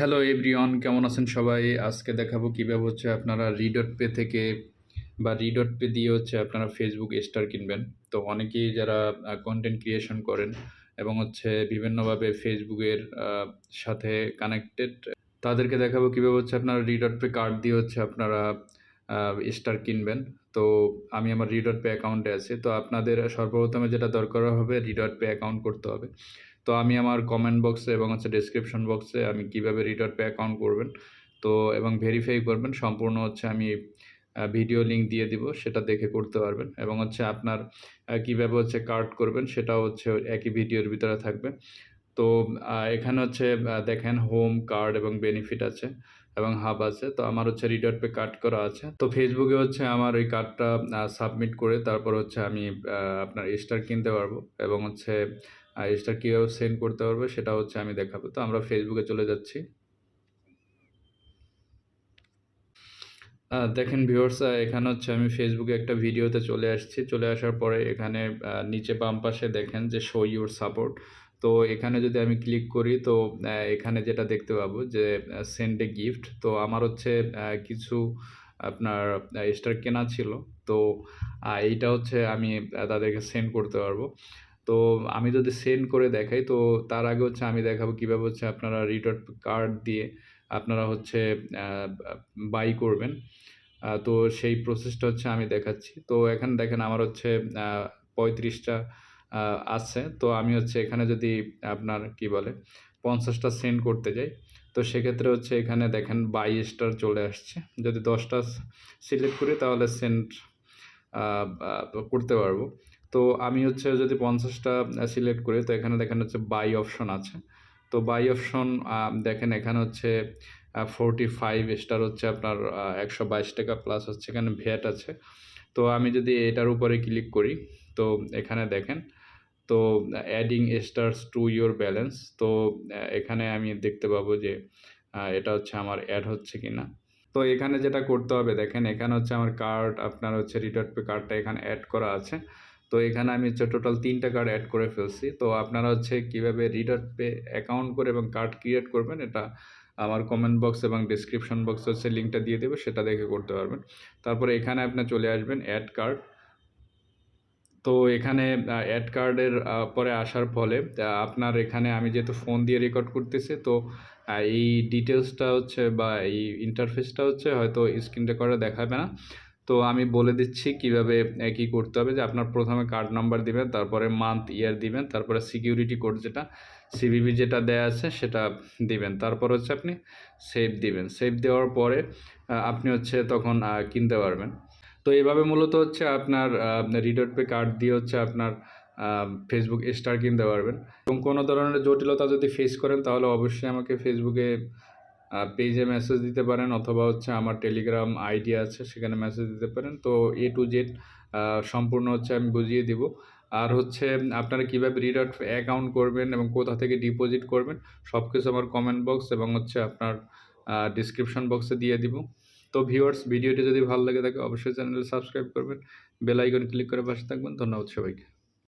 Hello everyone কেমন আছেন সবাই? আজকে দেখাবো কীভাবে হচ্ছে আপনারা রিডট পে থেকে বা রিডট পে দিয়ে হচ্ছে আপনারা ফেসবুক স্টার কিনবেন। তো অনেকেই যারা কন্টেন্ট ক্রিয়েশন করেন এবং হচ্ছে বিভিন্নভাবে ফেসবুকের সাথে কানেক্টেড তাদেরকে দেখাবো কীভাবে হচ্ছে আপনারা রিডট পে কার্ড দিয়ে হচ্ছে আপনারা স্টার কিনবেন। তো আমি আমার রিডট পে অ্যাকাউন্টে আছি। তো আপনাদের সর্বপ্রথমে যেটা দরকার হবে রিডট পে অ্যাকাউন্ট করতে হবে। তো আমি আমার কমেন্ট বক্সে এবং হচ্ছে ডিসক্রিপশন বক্সে আমি কীভাবে রিটার পে অ্যাকাউন্ট করবেন, তো এবং ভেরিফাই করবেন, সম্পূর্ণ হচ্ছে আমি ভিডিও লিঙ্ক দিয়ে দিব, সেটা দেখে করতে পারবেন। এবং হচ্ছে আপনার কীভাবে হচ্ছে কার্ড করবেন, সেটাও হচ্ছে একই ভিডিওর ভিতরে থাকবে। তো এখানে হচ্ছে দেখেন হোম কার্ড এবং বেনিফিট আছে। এবং হাব আছে, তো আমার হচ্ছে রিডার পে কার্ড করা আছে। তো ফেসবুকে হচ্ছে আমার ওই কার্ডটা সাবমিট করে তারপর হচ্ছে আমি আপনার স্টার কিনতে পারব এবং হচ্ছে স্টার কীভাবে সেন্ড করতে পারব সেটা হচ্ছে আমি দেখাবো। তো আমরা ফেসবুকে চলে যাচ্ছি। দেখেন ভিউয়ার্স এখানে হচ্ছে আমি ফেসবুকে একটা ভিডিওতে চলে আসছি। চলে আসার পরে এখানে নিচে বাম পাশে দেখেন যে শো ইউর সাপোর্ট তো এখানে যদি আমি ক্লিক করি, তো এখানে যেটা দেখতে পাবো যে সেন্ড গিফট তো আমার হচ্ছে কিছু আপনার স্টার কেনা ছিল। তো এইটা হচ্ছে আমি তাদেরকে সেন্ড করতে পারব। তো আমি যদি সেন্ড করে দেখাই, তো তার আগে হচ্ছে আমি দেখাবো কীভাবে হচ্ছে আপনারা রিটার্ন কার্ড দিয়ে আপনারা হচ্ছে বাই করবেন। তো সেই প্রসেসটা হচ্ছে আমি দেখাচ্ছি। তো এখানে দেখেন আমার হচ্ছে পঁয়ত্রিশটা আছে। তো আমি হচ্ছে এখানে যদি আপনার কি বলে পঞ্চাশটা সেন্ড করতে যাই, তো সেক্ষেত্রে হচ্ছে এখানে দেখেন বাই স্টার চলে আসছে। যদি দশটা সিলেক্ট করি তাহলে সেন্ড করতে পারব। তো আমি হচ্ছে যদি পঞ্চাশটা সিলেক্ট করি, তো এখানে দেখেন হচ্ছে বাই অপশন আছে। তো বাই অপশন দেখেন এখানে হচ্ছে ফোরটি ফাইভ স্টার হচ্ছে আপনার একশো বাইশ টাকা প্লাস হচ্ছে এখানে ভ্যাট আছে। তো আমি যদি এটার উপরে ক্লিক করি, তো এখানে দেখেন তো adding stars to your balance তো এখানে আমি দেখতে পাবো যে এটা হচ্ছে আমার অ্যাড হচ্ছে কি না তো, এখানে যেটা করতে হবে দেখেন, এখানে হচ্ছে আমার কার্ড আপনার হচ্ছে রিটার্ন পে কার্ডটা এখানে অ্যাড করা আছে। তো, এখানে আমি হচ্ছে টোটাল তিনটা কার্ড অ্যাড করে ফেলছি। তো, আপনারা হচ্ছে কীভাবে রিটার্ন পে অ্যাকাউন্ট করে এবং কার্ড ক্রিয়েট করবেন, এটা আমার কমেন্ট বক্স এবং ডিসক্রিপশন বক্সে হচ্ছে লিঙ্কটা দিয়ে দেবে, সেটা দেখে করতে পারবেন। তারপরে এখানে আপনি চলে আসবেন অ্যাড কার্ড তো এখানে অ্যাড কার্ডের পরে আসার ফলে আপনার এখানে আমি যেহেতু ফোন দিয়ে রেকর্ড করতেছি, তো এই ডিটেলসটা হচ্ছে বা এই ইন্টারফেসটা হচ্ছে হয়তো স্ক্রিন রেকর্ডে দেখাবে না। তো আমি বলে দিচ্ছি কীভাবে কি করতে হবে যে আপনার প্রথমে কার্ড নাম্বার দিবেন, তারপরে মান্থ ইয়ার দিবেন, তারপরে সিকিউরিটি কোড যেটা সিভিভি যেটা দেয়া আছে সেটা দিবেন। তারপর হচ্ছে আপনি সেভ দিবেন। সেভ দেওয়ার পরে আপনি হচ্ছে তখন কিনতে পারবেন। তো এভাবে মূলত হচ্ছে আপনার রিডট পে কার্ড দিয়ে হচ্ছে আপনার ফেসবুক স্টার কিনতে পারবেন। এবং কোনো ধরনের জটিলতা যদি ফেস করেন, তাহলে অবশ্যই আমাকে ফেসবুকে পেজে মেসেজ দিতে পারেন অথবা হচ্ছে আমার টেলিগ্রাম আইডি আছে, সেখানে মেসেজ দিতে পারেন। তো এ টু জেড সম্পূর্ণ হচ্ছে আমি বুঝিয়ে দিব। আর হচ্ছে আপনারা কীভাবে রিডট অ্যাকাউন্ট করবেন এবং কোথা থেকে ডিপোজিট করবেন সব কিছু আমার কমেন্ট বক্স এবং হচ্ছে আপনার ডিসক্রিপশন বক্সে দিয়ে দিব। তো ভিউয়ার্স ভিডিওটি যদি ভালো লাগে থাকে অবশ্যই চ্যানেল সাবস্ক্রাইব করবেন। বেল আইকন ক্লিক করে পাশে থাকবেন। ধন্যবাদ সবাইকে।